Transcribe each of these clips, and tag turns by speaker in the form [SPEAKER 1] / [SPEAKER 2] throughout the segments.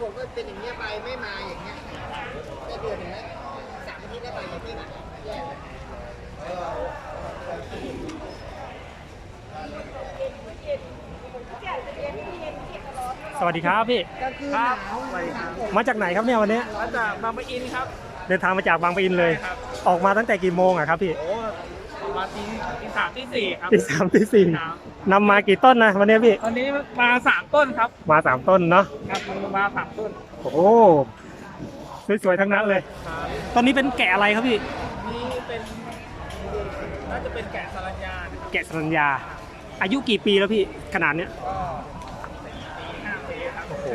[SPEAKER 1] ผมก็เป็นอย่างเงี้ยไปไม่มาอย่างเงี้ยได้เดือนหนึ่งแล้วสามอาทิตย์ได้ไปอย่างนี้นะแย่เลย
[SPEAKER 2] สวัสดีครับพี่
[SPEAKER 1] ก็คือหนาวหนาว
[SPEAKER 2] มาจากไหนครับเนี่ยวันนี้
[SPEAKER 3] มาจากบางปะอินครับ
[SPEAKER 2] เดินทางมาจากบางปะอินเลย
[SPEAKER 3] ใช่ครับ
[SPEAKER 2] ออกมาตั้งแต่กี่โมงอะครับพี่
[SPEAKER 3] โอ้มาตีตีสามตีสี่ครับ
[SPEAKER 2] ตีสามตีสี่
[SPEAKER 3] ครับ
[SPEAKER 2] นำมากี่ต้นนะวันนี้พี่
[SPEAKER 3] ตอนนี้มาสามต้นครับ
[SPEAKER 2] มาสามต้นเนาะ
[SPEAKER 3] ครับมาสามต้น
[SPEAKER 2] โอ้โหสวยๆทั้งนั้นเลย
[SPEAKER 3] ครับ
[SPEAKER 2] ตอนนี้เป็นแกะอะไรครับพี่
[SPEAKER 3] นี่เป็นน่าจะเป็นแกะสลัญญานะครับ
[SPEAKER 2] แกะสรัญญา อายุกี่ปีแล้วพี่ขนาดเนี้ย
[SPEAKER 3] ก็สี่ปีห้าปีครับ
[SPEAKER 2] โอ้โห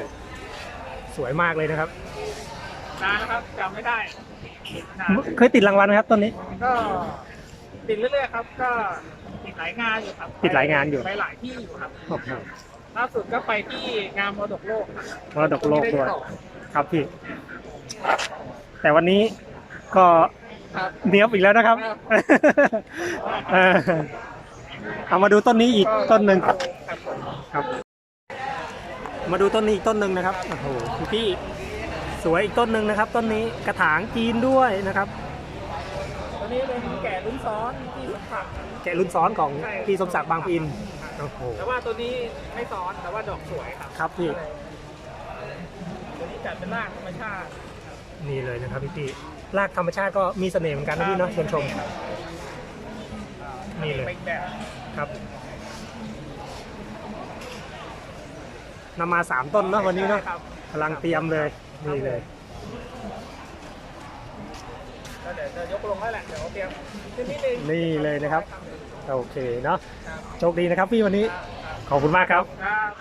[SPEAKER 2] สวยมากเลยนะครับ
[SPEAKER 3] นานนะครับจำไม่ได้นาน
[SPEAKER 2] เคยติดรางวัลไหมครับต้นนี้
[SPEAKER 3] ก็ติดเรื่อยๆครับ ก็ติดหลายงานอยู่ครับ
[SPEAKER 2] ติดหลายงานอยู่
[SPEAKER 3] ไปหลายที่อยู่ครับ
[SPEAKER 2] โอ้โห
[SPEAKER 3] ล่าสุดก็ไปที่งานมรดกโลกครับ
[SPEAKER 2] มรดกโลกด้วย
[SPEAKER 3] ที่ไต่อ
[SPEAKER 2] ครับพี่ แต่วันนี้ก็
[SPEAKER 3] ครับ
[SPEAKER 2] เนียบอีกแล้วนะครับ
[SPEAKER 3] ครับ
[SPEAKER 2] เออเอามาดูต้นนี้อีกต้นหนึ่ง
[SPEAKER 3] ครับผม
[SPEAKER 2] ครับ มาดูต้นนี้อีกต้นหนึ่งนะครับโอ้โหคุณพี่ สวยอีกต้นหนึ่งนะครับ ต้นนี้กระถางจีนด้วยนะครับ
[SPEAKER 3] ตัวนี้เป็นแก่รุ่นซ้อนที่สำคัญ
[SPEAKER 2] แกะรุ่นซ้อนของพี่สมศักดิ์บางปะอินโอ้โห
[SPEAKER 3] แต่ว่าตัวนี้ไม่ซ้อนแต่ว่าดอกสวยครับ
[SPEAKER 2] ครับพี่
[SPEAKER 3] ตัวนี้จัดเป็นรากธรรมชาติ
[SPEAKER 2] นี่เลยนะครับพี่พี่รากธรรมชาติก็มีเสน่ห์เหมือนกันนะพี่เนาะชวนชม นี่เลย
[SPEAKER 3] เป็นแบบ
[SPEAKER 2] ครับนำมาสามต้นเนาะวันนี้เนาะ
[SPEAKER 3] ครับ
[SPEAKER 2] กำลังเตรียมเลย นี่เลย
[SPEAKER 3] แล้วเดี๋ยวจะยกลงแล้วแหละเดี๋ยวเตรียมขึ้นนิดนึง
[SPEAKER 2] นี่เลยนะครับ โอเคเนาะ
[SPEAKER 3] ครับ
[SPEAKER 2] โชคดีนะครับพี่วันนี้ ขอบคุณมากครับ
[SPEAKER 3] ครับ